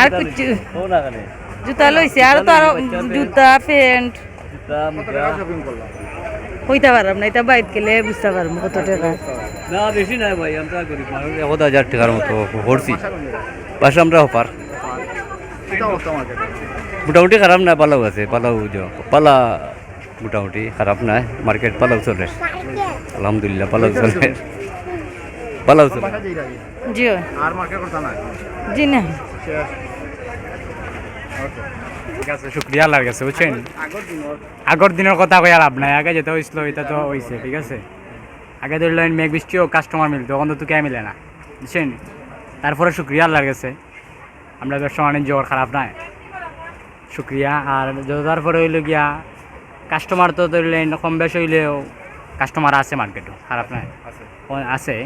আর কিছু না জুতা লইছে আর তো আরও জুতা প্যান্ট। করলাম পারলাম না এটা বাইর গেলে বুঝতে পারব কত টাকা। না বেশি নাই ভাই আমরা গরিব মানুষ এক হাজার টাকার মতো ভরছি। বাসা পাশে আমরা অফার। মোটামুটি খারাপ না পালাও আছে পালাও পালা মোটামুটি খারাপ নাই মার্কেট পালাও চলে। আলহামদুলিল্লাহ পালাও চলে। পালাও চলে বাসা যেই রাখি জি। আর মার্কেট করতে নাই? জি না। ঠিক আছে শুক্রিয়া আল্লাহর কাছে বুঝছেন? আগর দিন দিনের কথা কই আর লাভ নাই। আগে যেটা হয়েছিল এটা তো হয়েছে ঠিক আছে? আগে ধরলেন মেঘ বৃষ্টিও কাস্টমার মিলতো তখন তো কে মিলে না বুঝছেন? তারপরে শুক্রিয়া আল্লাহর কাছে। আমরা ব্যবসা বাণিজ্য ওর খারাপ নাই। শুক্রিয়া আর যত তারপরে হইল গিয়া কাস্টমার তো ধরলেন কম বেশ হইলেও কাস্টমার আছে মার্কেটও খারাপ নাই। আছে।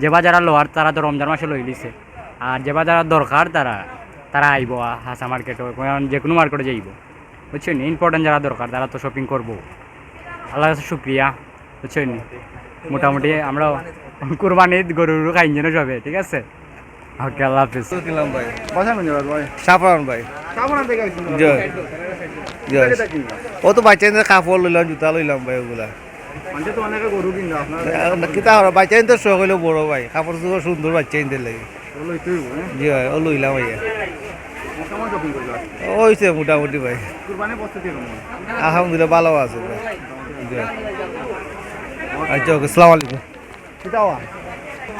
যে যারা লোহার তারা তো রমজান মাসে লই লিছে। আর যে যারা দরকার তারা তারা আইব হাসা মার্কেটে যে কোনো মার্কেটে যাইব বুঝছেন ইম্পর্টেন্ট যারা দরকার তারা তো শপিং করব। আল্লাহ কাছে শুক্রিয়া বুঝছেন মোটামুটি আমরা কুরবানির গরুর খাইন যেন সবে ঠিক আছে? ওকে আল্লাহ হাফিজ। ভাই। সাফরান ও তো বাচ্চাদের কাপড় লইলাম জুতা লইলাম ভাই ওগুলা। শখ হইল বড় ভাই। কাপড় চোপড় সুন্দর লাগে। লইতে হইব হ্যাঁ? জি হয় ও লইলাম ভাইয়া। কেমন শপিং করল? ওইছে মোটামুটি ভাই। আলহামদুলিল্লাহ ভালো আছে ভাই। আচ্ছা ওকে সালাম আলাইকুম।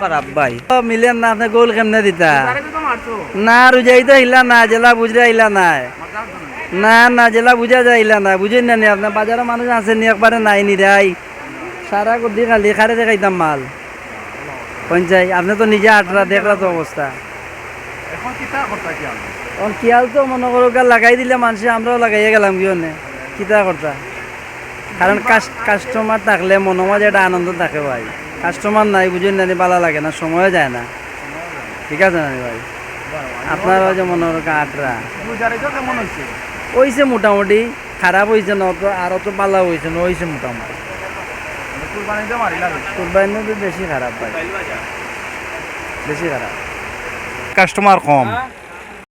খারাপ ভাই। মিলেন না গোল কেমনে দিতা? আরে তো মারছো। না রুজাই তো হিলা না জেলা বুঝরা হিলা নাই না না জেলা বুঝা যাইলা না বুঝেন না নি আপনার বাজারের মানুষ আছে নি একবারে নাই নি রাই সারা গদি খালি খারে দেখাইতাম মাল। পঞ্চাই আপনি তো নিজে আটরা দেখলা তো অবস্থা। এখন কিয়াল তো মনে করো লাগাই দিলে মানুষ আমরাও লাগাইয়া গেলাম কি কিতা করতা? কারণ কাস্টমার থাকলে মনে মাঝে একটা আনন্দ থাকে ভাই। কাস্টমার নাই বুঝেন না ভালো লাগে না সময় যায় না। ঠিক আছে না ভাই? আপনার যে মনে করো আটরা। হয়েছে মোটামুটি খারাপ হয়েছে না তো আর অত পালা হয়েছে না হয়েছে মোটামুটি। কুরবানিতে কুরবানি বেশি খারাপ ভাই। বেশি খারাপ। কাস্টমার কম।